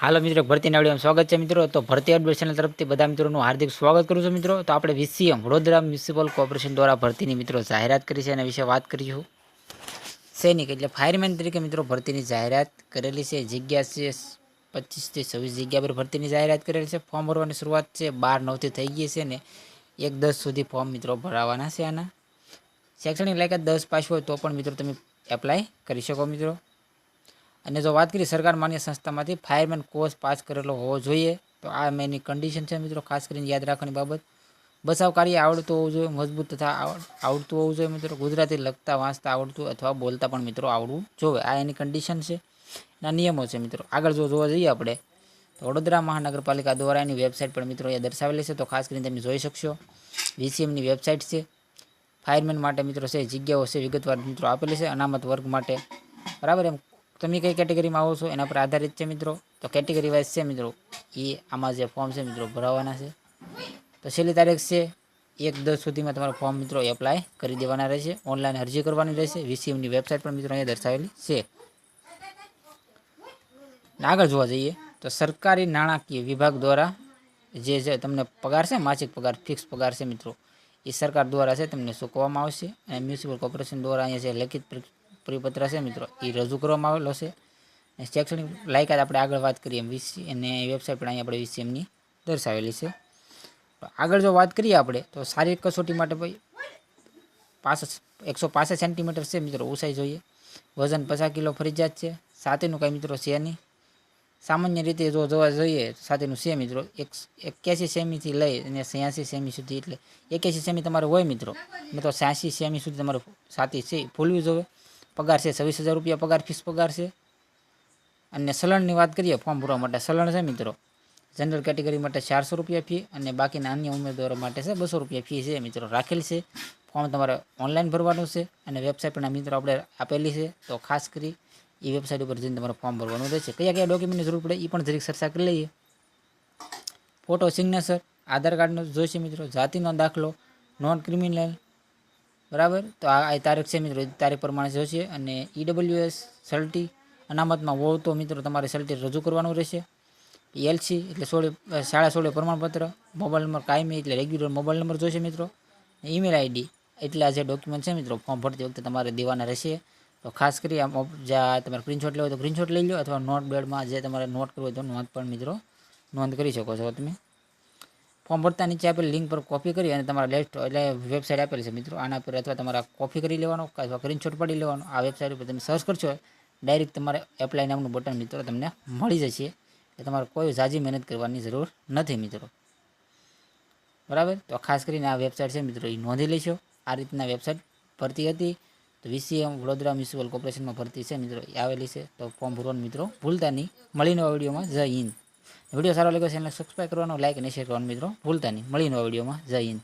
હાલો મિત્રો ભરતીના વિડીયોમાં સ્વાગત છે મિત્રો. તો ભરતી અપડેટ ચેનલ તરફથી બધા મિત્રોનું હાર્દિક સ્વાગત કરું છું મિત્રો. તો આપણે વીસીએમ, વડોદરા મ્યુનિસિપલ કોર્પોરેશન દ્વારા ભરતીની મિત્રો જાહેરાત કરી છે. એના વિશે વાત કરીશું સૈનિક એટલે ફાયરમેન તરીકે મિત્રો ભરતીની જાહેરાત કરેલી છે. જગ્યા છે પચીસથી છવ્વીસ જગ્યા પર ભરતીની જાહેરાત કરેલી છે. ફોર્મ ભરવાની શરૂઆત છે. બાર નવથી થઈ ગઈ છે ને એક દસ સુધી ફોર્મ મિત્રો ભરાવાના છે આના. શૈક્ષણિક લાયકાત દસ પાસ હોય તો પણ મિત્રો તમે એપ્લાય કરી શકો મિત્રો. અને જો વાત કરીએ સરકાર માન્ય સંસ્થામાંથી ફાયરમેન કોર્સ પાસ કરેલો હોવો જોઈએ. તો આ એની કન્ડિશન છે મિત્રો, ખાસ કરીને યાદ રાખવાની બાબત. બચાવ કાર્ય આવડતું હોવું જોઈએ, મજબૂત તથા આવડતું હોવું જોઈએ મિત્રો. ગુજરાતી લખતા, વાંચતા આવડતું અથવા બોલતા પણ મિત્રો આવડવું જોઈએ. આ એની કન્ડિશન છે. એના નિયમો છે મિત્રો. આગળ જો જોવા જઈએ આપણે, તો વડોદરા મહાનગરપાલિકા દ્વારા એની વેબસાઇટ પણ મિત્રો અહીંયા દર્શાવેલી છે. તો ખાસ કરીને તમે જોઈ શકશો. વીસીએમની વેબસાઇટ છે. ફાયરમેન માટે મિત્રો છે, જગ્યાઓ છે વિગતવાર મિત્રો આપેલી છે. અનામત વર્ગ માટે. બરાબર એમ તમે કઈ કેટેગરીમાં આવો છો? એના પર આધારિત છે મિત્રો. તો કેટેગરી વાઇઝ છે મિત્રો, એ આમાં જે ફોર્મ છે મિત્રો, ભરાવાના છે. તો છેલ્લી તારીખ છે, એક દસ સુધીમાં તમારું ફોર્મ મિત્રો એપ્લાય કરી દેવાના રહેશે. ઓનલાઈન અરજી કરવાની રહેશે. વીસીએમની વેબસાઇટ પણ મિત્રો અહીંયા દર્શાવેલી છે. આગળ જોવા જઈએ, તો સરકારી નાણાકીય વિભાગ દ્વારા જે છે તમને પગાર છે, માસિક પગાર ફિક્સ પગાર છે મિત્રો, એ સરકાર દ્વારા છે, તમને ચૂકવવામાં આવશે. અને મ્યુનિસિપલ કોર્પોરેશન દ્વારા અહીંયા જે લેખિત પરિપત્ર છે મિત્રો. એ રજૂ કરવામાં આવેલો છે. શૈક્ષણિક લાયકાત આપણે આગળ વાત કરીએ એમ વીસી અને વેબસાઇટ પણ અહીંયા આપણે વીસીએમની દર્શાવેલી છે. આગળ જો વાત કરીએ આપણે, તો શારીરિક કસોટી માટે ભાઈ પાસઠ, એકસો પાસઠ સેન્ટીમીટર છે મિત્રો ઊંચાઈ જોઈએ. વજન પચાસ કિલો ફરજિયાત છે. સાથેનું કાંઈ મિત્રો છે નહીં. સામાન્ય રીતે જો જોવા જઈએ સાથેનું છે મિત્રો. એક, એક્યાસી સેમીથી લઈ અને છ્યાસી સેમી સુધી એટલે એક્યાસી સેમી તમારે હોય મિત્રો. મિત્રો છ્યાસી સેમી સુધી તમારે સાથી છે. એ ફૂલવી જોવે પગાર છે, છવ્વીસ હજાર રૂપિયા પગાર ફીસ પગાર છે. અને સલણની વાત કરીએ ફોર્મ ભરવા માટે સલણ છે મિત્રો. જનરલ કેટેગરી માટે ચારસો રૂપિયા ફી અને બાકીના અન્ય ઉમેદવારો માટે છે બસો રૂપિયા ફી છે મિત્રો. રાખેલ છે. ફોર્મ તમારે ઓનલાઈન ભરવાનું છે અને વેબસાઇટ પણ મિત્રો આપણે આપેલી છે. તો ખાસ કરી એ વેબસાઇટ ઉપર જઈને તમારે ફોર્મ ભરવાનું રહેશે. કયા કયા ડોક્યુમેન્ટની જરૂર પડે એ પણ જરીક ચર્ચા કરી લઈએ. ફોટો સિગ્નેચર આધાર કાર્ડનો જોઈશે મિત્રો. જાતિનો દાખલો નોન ક્રિમિનલ બરાબર? તો આ તારીખ છે મિત્રો, તારીખ પ્રમાણે જોઈશે અને ઈડબ્લ્યુએસ સલ્ટી અનામતમાં હોવ તો મિત્રો તમારે સલ્ટી રજૂ કરવાનું રહેશે. એલસી એટલે સોળે શાળા સોળે પ્રમાણપત્ર મોબાઈલ નંબર કાયમી, એટલે રેગ્યુલર મોબાઈલ નંબર જોઈશે મિત્રો. ઈમેલ આઈડી એટલે આ જે ડોક્યુમેન્ટ છે મિત્રો ફોર્મ ભરતી વખતે તમારે દેવાના રહેશે. તો ખાસ કરી આ જ્યાં તમારે પ્રિન્ટશોટ લેવો હોય તો પ્રિન્ટશોટ લઈ લો, અથવા નોટ બેડમાં જે તમારે નોટ કરવું હોય તો નોંધ પણ મિત્રો નોંધ કરી શકો છો તમે. ફોર્મ ભરતા નીચે આપેલી લિંક પર કોપી કરી અને તમારા લેસ્ટ એટલે વેબસાઇટ આપેલી છે મિત્રો, આના પર અથવા તમારા કોપી કરી લેવાનો અથવા સ્ક્રીનશોટ પાડી લેવાનો. આ વેબસાઇટ ઉપર તમે સર્ચ કરશો ડાયરેક્ટ તમારે એપ્લાય નામનું બટન મિત્રો તમને મળી જશે. એટલે તમારે કોઈ ઝાઝી મહેનત કરવાની જરૂર નથી મિત્રો. બરાબર? તો ખાસ કરીને આ વેબસાઇટ છે મિત્રો, એ નોંધી લેશો આ રીતના વેબસાઇટ ભરતી હતી તો વીસીએમ વડોદરા મ્યુનિસિપલ કોર્પોરેશનમાં ભરતી છે મિત્રો, એ આવેલી છે. તો ફોર્મ ભરવાનું મિત્રો ભૂલતા નહીં. મળીને વિડીયોમાં જય હિન્દ. વીડિયો સારો લાગ્યો છે એને સબસ્ક્રાઈબ કરવાનો લાઈક અને શેર કરવાનું મિત્રો. ભૂલતા નહીં. મળીને વિડીયોમાં. જય હિન્દ.